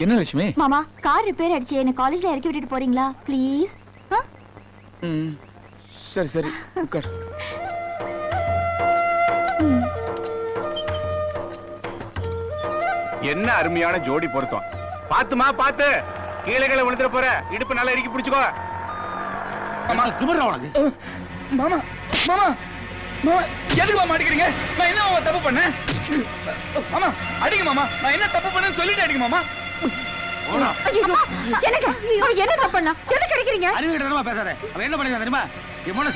என்ன லட்சுமி? மாமா car repair ஆயிடுச்சு என்ன காலேஜ்ல இறக்கி விட்டுட்டு போறீங்களா? ப்ளீஸ் சரி சரி உட்கார். என்ன அருமையான ஜோடி பொருத்தம். பாத்துமா பாத்து. கீழே கீழே விழுந்துற போற. இடுப்பு நல்லா இறுக்கி பிடிச்சுக்கோ. திமிர்றா உனக்கு? அஹ், மாமா மாமா மாமா எதுக்கு மாமா அடிக்கிறீங்க? நான் என்ன மாமா தப்பு பண்ணேன்? மாமா அடிங்க மாமா. நான் என்ன தப்பு பண்ணேன்னு சொல்லிட்டு அடிங்க மாமா. என்ன தப்பு பண்ணா? எதுக்கு அடிக்கிறீங்க அறிவுகிட்டமா பேசாத. அவன் என்ன பண்ணிருக்கான் தெரியுமா?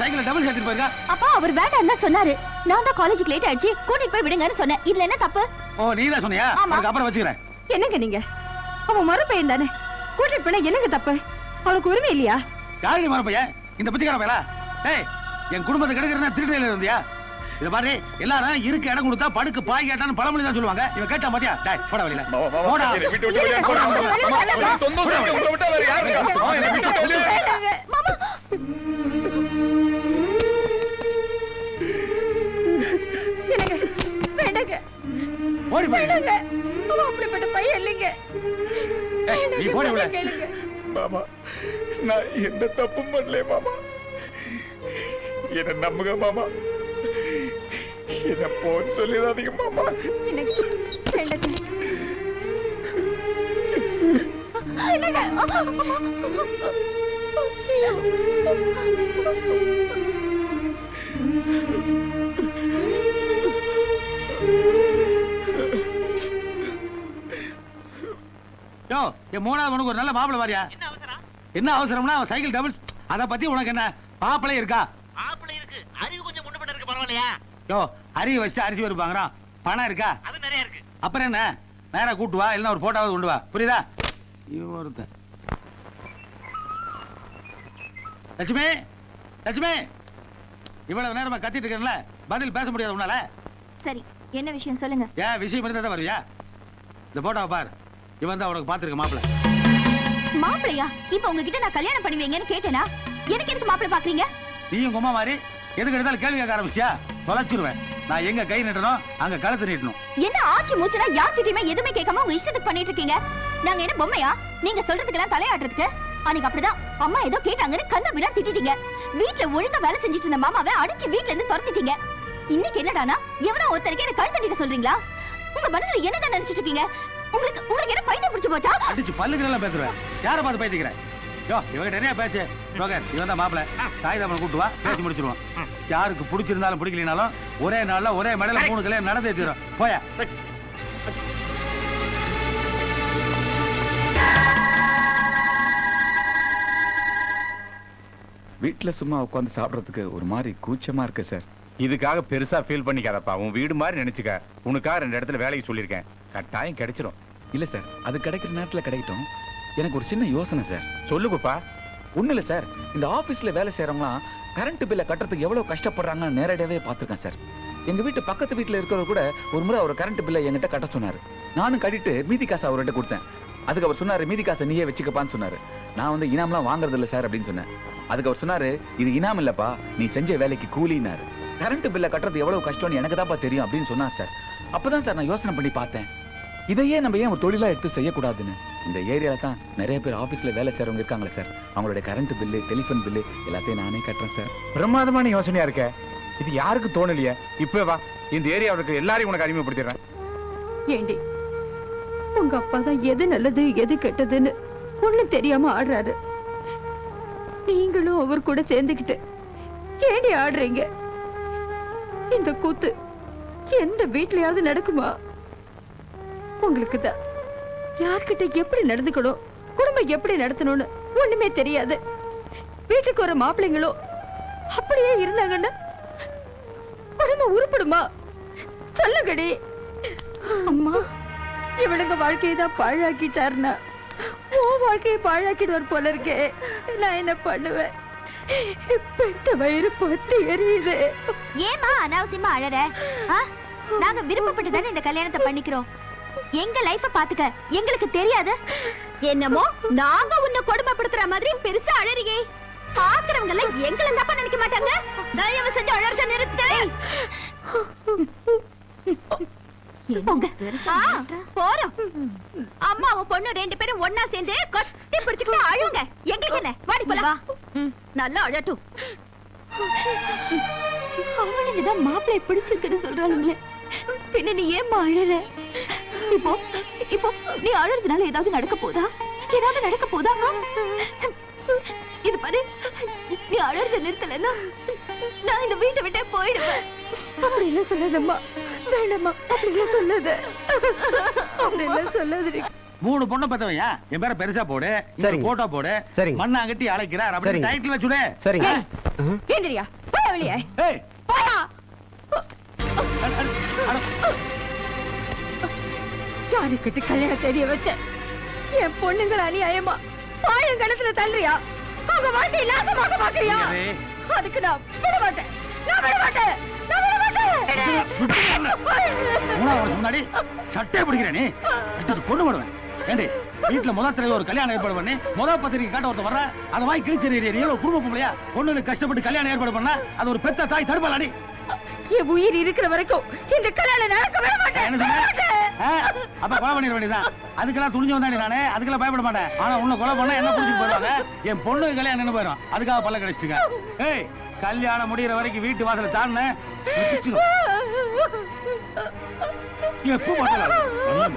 சைக்கிள் டபுள் சேர்த்துட்டு போயிருக்கா. அப்பா அவர் வேண்டாம் சொன்னாரு. நான் தான் காலேஜுக்கு லேட் ஆயிடுச்சு. கூட்டிட்டு போய் விடுங்கன்னு சொன்னேன். இதுல என்ன தப்பு? ஓ நீ தான் சொன்னியா? ஆமா. உனக்கு அப்புறம் வச்சுக்கிறேன். என்னங்க நீங்க? அவன் மறுபெயன் தானே? கூட்டிட்டு போனா என்னங்க தப்பு? அவனுக்கு உரிமை இல்லையா? யாரு நீ இந்த பிச்சைக்கார பையலா டேய் என் குடும்பத்தை கெடுக்கிறா திருட்டு இருந்தியா? இத பாரு எல்லாரும் இருக்க இடம் கொடுத்தா படுக்கு பாய் கேட்டான்னு பழமொழி தான் சொல்லுவாங்க இவன் கேட்டா மாட்டியா டேய் போடா வெளியில போடா என்னை விட்டு விட்டு வெளியே போடா. போடா, மாமா, போடா, மாமா, சொந்த ஊர்ல உங்களை விட்டா வேற யாரு இருக்கா? மாமா, என்னை விட்டு விட்டு வெளியே. வேண்டாங்க. மாமா என்னங்க வேண்டாங்க ஓடி போய் வேண்டாங்க அவன் அப்படிப்பட்ட பையன் இல்லைங்க ஏய், நீ போடி உள்ள. சொன்னா கேளுங்க. மாமா நான் எந்த தப்பும் பண்ணல மாமா என்ன நம்புங்க மாமா என்ன போன்னு சொல்லிடாதீங்க மாமா. எனக்கு யோ என் மூணாவது உனக்கு ஒரு நல்ல மாப்பிளை வாரியா? என்ன அவசரம்? என்ன அவசரம்னா அவன் சைக்கிள் டபுள் அத பத்தி உனக்கு என்ன? மாப்பிளை இருக்கா? ஆப்பிள இருக்கு. அறிவு கொஞ்சம் முன்ன பண்ண இருக்கு பரவாயில்லையா? யோ அரி வச்சுட்டு அரிசி வருப்பாங்கிறான் பணம் இருக்கா? அது நிறைய இருக்கு. அப்புறம் என்ன? நேரா கூட்டு வா இல்லைன்னா ஒரு போட்டோவாவது கொண்டு வா. புரியுதா? இவன் ஒருத்தன். லட்சுமி லட்சுமி இவ்வளவு நேரமா கத்திட்டு இருக்கேன்ல பதில் பேச முடியாது உன்னால. சரி என்ன விஷயம் சொல்லுங்க. ஏன் விஷயம் இருந்தா தான் வருவியா? இந்த போட்டோவை பார். இவன் தான் உனக்கு பார்த்துருக்க மாப்பிளை. மாப்பிளையா? இப்ப உங்ககிட்ட நான் கல்யாணம் பண்ணுவீங்கன்னு கேட்டேனா? எனக்கு எதுக்கு மாப்பிளை பாக்குறீங்க நீயும் கும்மா மாதிரி எதுக்கு எடுத்தாலும் கேள்வி கேட்க ஆரம்பிச்சியா தொலைச்சிருவேன். நான் எங்க கை நீட்டணும் அங்க கழுத்து நீட்டணும். என்ன ஆச்சு மூச்சுனா யார்கிட்டயுமே எதுவுமே கேட்காம உங்க இஷ்டத்துக்கு பண்ணிட்டு இருக்கீங்க நாங்க என்ன பொம்மையா? நீங்க சொல்றதுக்கெல்லாம் தலையாட்டுறதுக்கு? அன்னைக்கு அப்படிதான் அம்மா ஏதோ கேட்டாங்கன்னு கண்ண விழா திட்டிட்டீங்க. வீட்ல ஒழுங்கா வேலை செஞ்சுட்டு இருந்த மாமாவை அடிச்சு வீட்ல இருந்து துரத்திட்டீங்க. இன்னைக்கு என்னடானா எவனோ ஒருத்தருக்கு என்ன கழுத்து நீட்ட சொல்றீங்களா? உங்க மனசுல என்னதான் நினைச்சிட்டு இருக்கீங்க? உங்களுக்கு உங்களுக்கு என்ன பைத்தியம் பிடிச்சு போச்சா? அடிச்சு பல்லுக்கு எல்லாம் பேசுவேன் யாரை பார்த்து பேசிக்கிறேன் யோ இவகிட்ட என்ன பேச்சு? ரோகர் இவன் தான் தாய் தம்மனை கூட்டு வா பேசி யாருக்கு பிடிச்சிருந்தாலும் பிடிக்கலனாலும் ஒரே நாள்ல ஒரே மேடையில மூணு கல்யாணம் நடந்தே தீரும். போயா. வீட்டுல சும்மா உட்காந்து சாப்பிடுறதுக்கு ஒரு மாதிரி கூச்சமா இருக்கு சார். இதுக்காக பெருசா ஃபீல் பண்ணிக்காதப்பா. உன் வீடு மாதிரி நினைச்சுக்க. உனக்காக ரெண்டு இடத்துல வேலைக்கு சொல்லியிருக்கேன். கட்டாயம் கிடைச்சிரும். இல்ல சார். அது கிடைக்கிற நேரத்துல கிடைக்கட்டும். எனக்கு ஒரு சின்ன யோசனை சார் சொல்லுங்கப்பா ஒண்ணு இல்ல சார் இந்த ஆபீஸ்ல வேலை செய்யறவங்களாம் கரண்ட் பில்ல கட்டுறதுக்கு எவ்வளவு கஷ்டப்படுறாங்கன்னு நேரடியாவே பார்த்திருக்கேன் சார் எங்க வீட்டு பக்கத்து வீட்டுல இருக்கிறவர் கூட ஒரு முறை அவர் கரண்ட் பில்லை என்கிட்ட கட்ட சொன்னாரு. நானும் கட்டிட்டு மீதி காசு அவர்கிட்ட கொடுத்தேன். அதுக்கு அவர் சொன்னாரு மீதி காசை நீயே வச்சுக்கப்பான்னு சொன்னாரு. நான் வந்து இனாம்லாம் வாங்குறது இல்ல சார் அப்படின்னு சொன்னேன். அதுக்கு அவர் சொன்னாரு இது இனாம் இல்லப்பா நீ செஞ்ச வேலைக்கு கூலினாரு கரண்ட் பில்ல கட்டுறது எவ்வளவு கஷ்டம்னு எனக்கு தான்ப்பா தெரியும் அப்படின்னு சொன்னார் சார் அப்பதான் சார் நான் யோசனை பண்ணி பார்த்தேன். இதையே நம்ம ஏன் ஒரு தொழிலா எடுத்து செய்யக்கூடாதுன்னு? இந்த ஏரியால தான் நிறைய பேர் ஆபீஸ்ல வேலை செய்றவங்க இருக்காங்களே சார் அவங்களுடைய கரண்ட் பில்லு டெலிஃபோன் பில்லு எல்லாத்தையும் நானே கட்டுறேன் சார் பிரமாதமான யோசனையா இருக்க. இது யாருக்கு தோணலையே? இப்ப வா. இந்த ஏரியாவுல இருக்க எல்லாரையும் உனக்கு அறிமுகப்படுத்திடுறேன். ஏண்டி உங்க அப்பா தான் எது நல்லது எது கெட்டதுன்னு ஒண்ணும் தெரியாம ஆடுறாரு. நீங்களும் அவர் கூட சேர்ந்துக்கிட்டு ஏண்டி ஆடுறீங்க? இந்த கூத்து எந்த வீட்லயாவது நடக்குமா? உங்களுக்கு தான் யார்கிட்ட எப்படி நடந்துக்கணும்? குடும்பம் எப்படி நடத்தணும்னு ஒண்ணுமே தெரியாது. வீட்டுக்கு ஒரு மாப்பிள்ளைங்களோ அப்படியே இருந்தாங்கன்னா குடும்பம் உருப்படுமா? சொல்லுங்கடி. அம்மா இவனுங்க வாழ்க்கையை தான் பாழாக்கிட்டாருனா ஓ வாழ்க்கையை பாழாக்கிடுவார் போல இருக்கே. நான் என்ன பண்ணுவேன்? பெத்த வயிறு பத்தி எரியுது. ஏமா அனாவசியமா அழற? நாங்க விருப்பப்பட்டு தானே இந்த கல்யாணத்தை பண்ணிக்கிறோம். எங்க லைஃப பாத்துக்க. எங்களுக்கு தெரியாது. என்னமோ நாங்க உன்னை கொடுமைப்படுத்துற மாதிரி பெருசா அழறியே. பாக்குறவங்க எல்லாம் எங்களை தப்பா நினைக்க மாட்டாங்க. தயவு செஞ்சு அழறத நிறுத்து. போங்க ஆ, போறோம். அம்மாவும் பொண்ணு ரெண்டு பேரும் ஒண்ணா சேர்ந்து கட்டி பிடிச்சுக்கிட்டு அழுவுங்க. எங்களுக்கு என்ன? வாடி போலாம். நல்லா அழட்டும். அவனுக்கு தான் மாப்பிள்ளை பிடிச்சிருக்குன்னு சொல்றாளுங்களே. பின்ன நீ ஏம்மா அழற இப்போ இப்போ நீ அழறதுனால ஏதாவது நடக்க போதா ஏதாவது நடக்க போதா இது பாரு நீ அழறத நிறுத்தலன்னா நான் இந்த வீட்டை விட்டே போயிடுவேன் அப்படி எல்லாம் சொல்லாதம்மா வேண்டாம்மா அப்படி எல்லாம் சொல்லாத அப்படி எல்லாம் சொல்லாதடி மூணு பொண்ணை பத்தவையா என் பேரை பெருசா போடு சரிங்க. போட்டோ போடு சரிங்க. மண்ணாங்கட்டி அழைக்கிறார் அப்படி. டைட்டில் வச்சுடு சரிங்க ஏந்திரியா போயா வெளியே ஏய் போயா அட, அட, அட. யாருக்கிட்ட கல்யாண தேதிய வச்ச என் பொண்ணுங்களை அநியாயமா பாயங்கலத்துல தள்ளுறியா? அவங்க வாழ்க்கையை நாசமாக்க பாக்குறியா. அதுக்கு நான் விட மாட்டேன் நான் விட மாட்டேன் நான் விட மாட்டேன் மூணாவது வருஷம் முன்னாடி சட்டை பிடிக்கிறேன் நீ. அடிச்சு கொண்டு போடுவேன் ஏண்டி வீட்டுல முதல் ஒரு கல்யாணம் ஏற்பாடு பண்ணி முதல் பத்திரிக்கை காட்ட ஒருத்தர் வர்ற அதை வாங்கி கிழிச்சிருக்கிற நீ? எவ்வளவு குடும்ப பொம்பளையா? பொண்ணுக்கு கஷ்டப்பட்டு கல்யாணம் ஏற்பாடு பண்ணா அது ஒரு பெத்த தாய் தடுப்பாளாடி. என் உயிர் இருக்கிற வரைக்கும் இந்த கல்யாணம் நடக்க விட மாட்டேன் அப்ப கொலை பண்ணிட வேண்டியதான் அதுக்கெல்லாம் துணிஞ்சு வந்தாடி நானே. அதுக்கெல்லாம் பயப்பட மாட்டேன். ஆனா உன்னை கொலை பண்ணா என்ன புடிச்சிட்டு போயிடுவாங்க என் பொண்ணு கல்யாணம் நின்று போயிடும் அதுக்காக பல்ல கிடைச்சிட்டுங்க ஏய் கல்யாணம் முடிகிற வரைக்கும் வீட்டு வாசல தாண்டின எப்போ மாட்டலாம்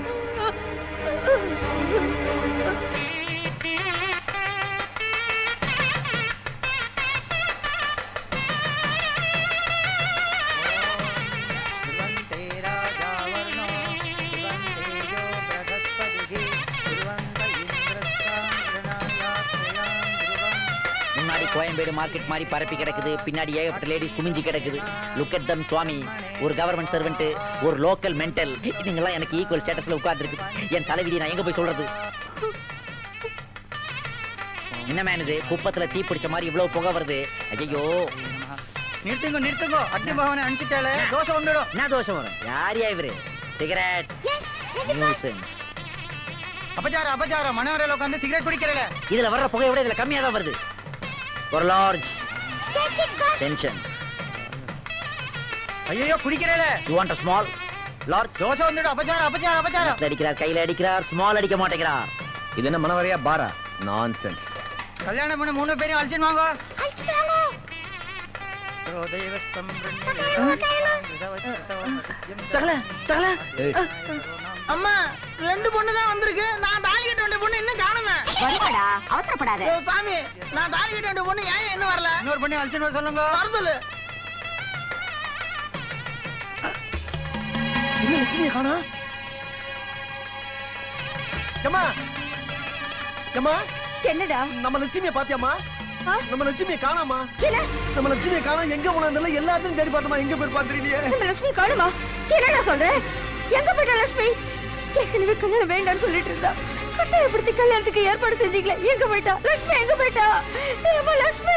கோயம்பேடு மார்க்கெட் மாதிரி பரப்பி கிடக்குது. பின்னாடி ஏகப்பட்ட லேடிஸ் குமிஞ்சி கிடக்குது. Look at them swami. ஒரு கவர்மெண்ட் சர்வெண்ட் ஒரு லோக்கல் மென்டல் இதுங்கெல்லாம் எனக்கு ஈக்குவல் ஸ்டேட்டஸ்ல உட்கார்ந்து என் தலைவிதி நான் எங்க போய் சொல்றது? என்ன மேன் இது? குப்பத்துல தீ பிடிச்ச மாதிரி இவ்வளவு புகை வருது. ஐயோ நிறுத்துங்க நிறுத்துங்க. அக்னி பகவானை அனுப்பிச்சாலே தோசை வந்துடும். என்ன தோஷம் வரும்? யாரியா இவரு? சிகரெட் அபச்சாரம் அபச்சாரம். மனவரையில உட்காந்து சிகரெட் குடிக்கிறல இதுல வர்ற புகை விட இதுல கம்மியா தான் வருது. ஒரு லார்ஜ் டென்ஷன் ஐயோ குடிக்கிறல you want small large dosa வந்துடும் அபச்சாரம் அபச்சாரம் அபச்சாரம். அடிக்கிறார் கையில அடிக்கிறார் ஸ்மால் அடிக்க மாட்டேங்கிறார். இது என்ன மனவரையா பாரா? நான்சென்ஸ் கல்யாணம் பண்ண மூணு பேரையும் அழைச்சின்னு வாங்க. அம்மா ரெண்டு பொண்ணு தான் வந்திருக்கு. நான் தாலி கட்ட வேண்டிய பொண்ணு இன்னும் காணுமே. வருவாடா அவசரப்படாத. ஓ, சாமி நான் தாலி கட்ட வேண்டிய பொண்ணு ஏன் இன்னும் வரல? இன்னொரு பண்ணி அழைச்சின்னு சொல்லுங்க. வர சொல்லு. இன்னும் லட்சுமியை காணோம்? ஏம்மா? ஏம்மா? என்னடா? நம்ம லட்சுமியை பாத்தியாமா? நம்ம லட்சுமியை காணாமா என்ன? நம்ம லட்சுமியை காணோம் எங்க போனா எல்லா இடத்துலயும் தேடி பார்த்தோமா எங்க போய் பாத்துறீங்க நம்ம லட்சுமி காணுமா? என்னடா சொல்ற? எங்க போயிட்டா லட்சுமி? ஏற்கனவே கல்யாணம் வேண்டாம்னு சொல்லிட்டு இருந்தா. கட்டாயப்படுத்தி கல்யாணத்துக்கு ஏற்பாடு செஞ்சீங்களே. எங்க போயிட்டா? லட்சுமி எங்க போயிட்டா? லட்சுமி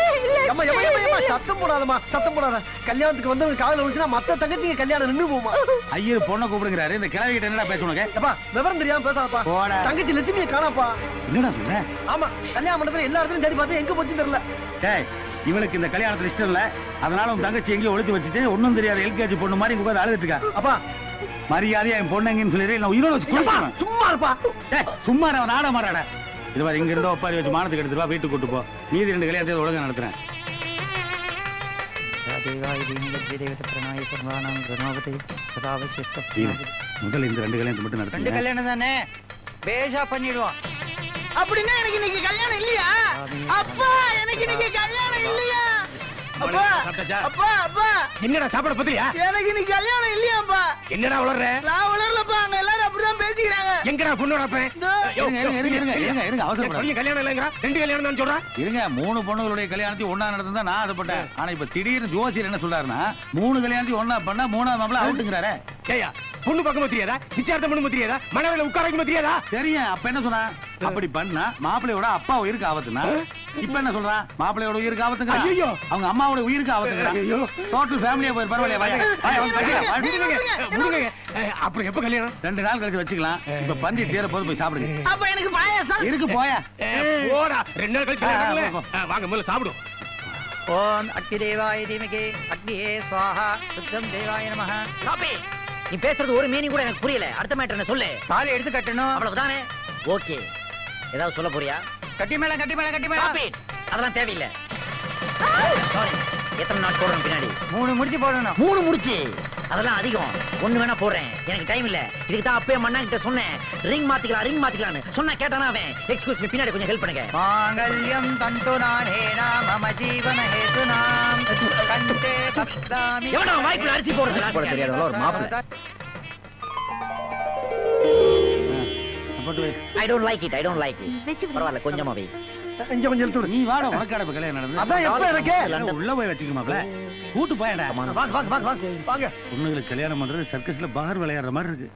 லட்சுமி. சத்தம் போடாதம்மா சத்தம் போடாத. கல்யாணத்துக்கு வந்தவங்க காதுல விழுந்துச்சுன்னா மத்த தங்கச்சிங்க கல்யாணம் நின்னு போமா ஐயர் பொண்ணை கூப்பிடுங்கிறாரு. இந்த கிழவி கிட்ட என்னடா பேச உனக்கு? ஏப்பா விவரம் தெரியாம பேசாதப்பா. தங்கச்சி லட்சுமியை காணாப்பா. என்னடா சொல்ற? ஆமா கல்யாண மண்டபத்துல எல்லா இடத்துலயும் தேடி பார்த்து எங்க போச்சுன்னு தெரியல. டேய் இவளுக்கு இந்த கல்யாணத்துல இஷ்டம் இல்ல. அதனால உன் தங்கச்சி எங்கேயோ ஒளிச்சு வச்சுட்டு ஒண்ணும் தெரியாத எல்கேஜி பொண்ணு மாதிரி இங்க உட்கார்ந்து அழுதுட்டு இருக்கா. அப்பா மரியாதையா என் பொண்ணுங்கன்னு சொல்லிடு நான் உயிரோட வச்சு கொடுப்பேன் சும்மா இருப்பா. டேய் சும்மா நான் நாட மாறாட இது மாதிரி இங்க இருந்தோ ஒப்பாரி வச்சு மானத்துக்கு எடுத்துட்டு வா வீட்டுக்கு கூட்டு போ. மீதி ரெண்டு கல்யாணத்தை ஒழுங்கா நடத்துறேன். இரு. முதல்ல இந்த ரெண்டு கல்யாணத்தை மட்டும் ரெண்டு நடத்துங்க கல்யாணம் தானே? பேஷா பண்ணிடுவோம். அப்படின்னா எனக்கு இன்னைக்கு கல்யாணம் இல்லையா? அப்பா எனக்கு இன்னைக்கு கல்யாணம் இல்லையா? என்னடா சாப்பாடு பத்திரியா? எனக்கு இன்னைக்கு கல்யாணம் இல்லையாப்பா. என்னடா வளர்ற? நான் உணரலப்பா அங்க எல்லாரும் அப்படிதான் பேசிக்கிறாங்க. எங்கடா பொண்ணோட அப்பன் கல்யாணம் இல்லைங்கிறா ரெண்டு கல்யாணம் தான் இருங்க மூணு பொண்ணுகளுடைய கல்யாணத்தையும் ஒண்ணா நடந்தா நான் அதப்பட்டேன் ஆனா இப்ப திடீர்னு ஜோசியர் என்ன சொல்றாருன்னா மூணு கல்யாணத்தையும் ஒண்ணா பண்ணா மூணாவது மாப்பிள அவுட்டுங்கிறாரே. ஏயா பொண்ணு பக்கம் தெரியாதா? நிச்சயார்த்தம் பண்ணு தெரியாதா? மனவேல உட்கார வைக்க தெரியாதா? தெரியும் அப்ப என்ன சொன்னா? அப்படி பண்ணா மாப்பிளையோட அப்பா உயிருக்கு ஆபத்துனா இப்ப என்ன சொல்றான் மாப்பிளையோட உயிருக்கு ஆபத்துங்க ஐயையோ. அவங்க அம்மாவோட உயிருக்கு ஆபத்துங்க ஐயோ. டோட்டல் ஃபேமிலியா போய் பரவாயில்லையா? அப்புறம் எப்ப கல்யாணம்? ரெண்டு நாள் கழிச்சு வச்சுக்கலாம். இப்ப பந்தி தீர போது போய் சாப்பிடுங்க. அப்ப எனக்கு பாயாசம். இருக்கு போயா. போடா. ரெண்டு நாள் கழிச்சு வாங்க முதல்ல சாப்பிடும் ஓம் அக்னி தேவாய தீமகே. அக்னியே ஸ்வாஹா சுத்தம் தேவாய நமஹ. காப்பி நீ பேசுறது ஒரு மீனிங் கூட எனக்கு புரியல. அடுத்த மேட்டர் என்ன சொல்லு. தாலி எடுத்து கட்டணும். அவ்வளவுதானே? ஓகே. ஏதாவது சொல்ல போறியா? கட்டி மேல கட்டி மேல கட்டி மேல. it. அதெல்லாம் தேவையில்லை. எத்தனை நாட் போடுறோம் பின்னாடி? மூணு முடிச்சு போடணும். மூணு முடிச்சு. அதெல்லாம் அதிகம். ஒண்ணு வேணா போடுறேன். எனக்கு டைம் இல்ல. இதுக்கு தான் அப்பயே மண்ணா கிட்ட சொன்னேன். ரிங் மாத்திக்கலாம் ரிங் மாத்திக்கலாம்னு. சொன்னா கேட்டானா அவன். எக்ஸ்கியூஸ் மீ பின்னாடி கொஞ்சம் ஹெல்ப் பண்ணுங்க. மாங்கல்யம் தந்து நானேனா மம ஜீவன ஹேதுனாம் கண்டே பக்தாமி எவனா வாய்க்குள்ள அரிசி போடுறது போட தெரியாதவள ஒரு மாப்பிள்ளை. Like it I don't like it வச்சு விடு. பரவாயில்ல கொஞ்சமா வை. இங்க கொஞ்சம் எடுத்து நீ வாட கல்யாணம் நடந்தது? அதான் எப்ப எனக்கு? எல்லாம் உள்ள போய் வச்சுக்கமாப்ல கூட்டு போயடா வாங்க வாங்க பொண்ணுங்களுக்கு கல்யாணம் பண்றது சர்க்கஸ்ல பார் விளையாடுற மாதிரி இருக்கு.